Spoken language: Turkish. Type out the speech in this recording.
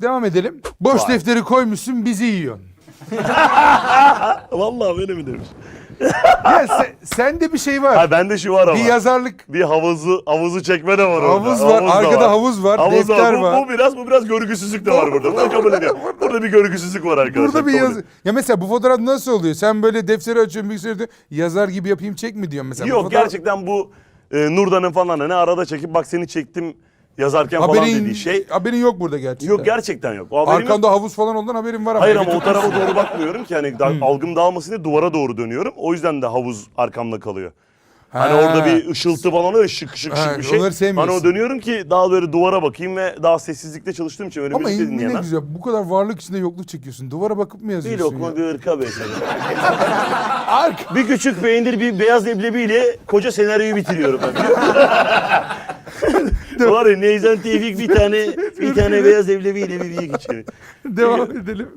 Devam edelim. Boş Vay. defteri koymuşsun bizi yiyorsun. Vallahi beni mi demiş. Ya sen, sende bir şey var. Ha bende şu var ama. bir yazarlık Bir havuzu havuzu çekme de var orada. Havuz var, da arkada havuz var, Havuz defter Bu, var. bu biraz bu biraz görgüsüzlük de var burada. Bunu kabul ediyorum. Burada bir görgüsüzlük var arkadaşlar. Burada bir yazı. Ya mesela bu fotoğraf nasıl oluyor? Sen böyle defteri açıyorsun bilgisayarı yazar gibi yapayım çek mi diyorsun mesela? Bu Yok fotoğraf- gerçekten bu e, Nurdan'ın falan hani arada çekip bak seni çektim yazarken falan Haberin, dediği şey. haberin yok burada gerçekten. Yok gerçekten yok. O haberim yok. Arkanda havuz falan olduğundan haberin var ama. Hayır ama o tarafa doğru bakmıyorum ki hani da- algım dağılmasın diye duvara doğru dönüyorum. O yüzden de havuz arkamda kalıyor. Hani Ha. orada bir ışıltı falan oluyor şık şık Ha, şık bir şey. onları sevmiyorsun. Hani o dönüyorum ki daha böyle duvara bakayım ve daha sessizlikte çalıştığım için öyle Ama müzik de yine dinleyemem. güzel. Bu kadar varlık içinde yokluk çekiyorsun. Duvara bakıp mı Bir yazıyorsun lokma ya? bir ırka be senin. bir küçük peynir bir beyaz leblebiyle koca senaryoyu bitiriyorum ben. Var ya Neyzen Tevfik bir tane bir tane beyaz leblebiyle bir büyük içeri. Devam edelim.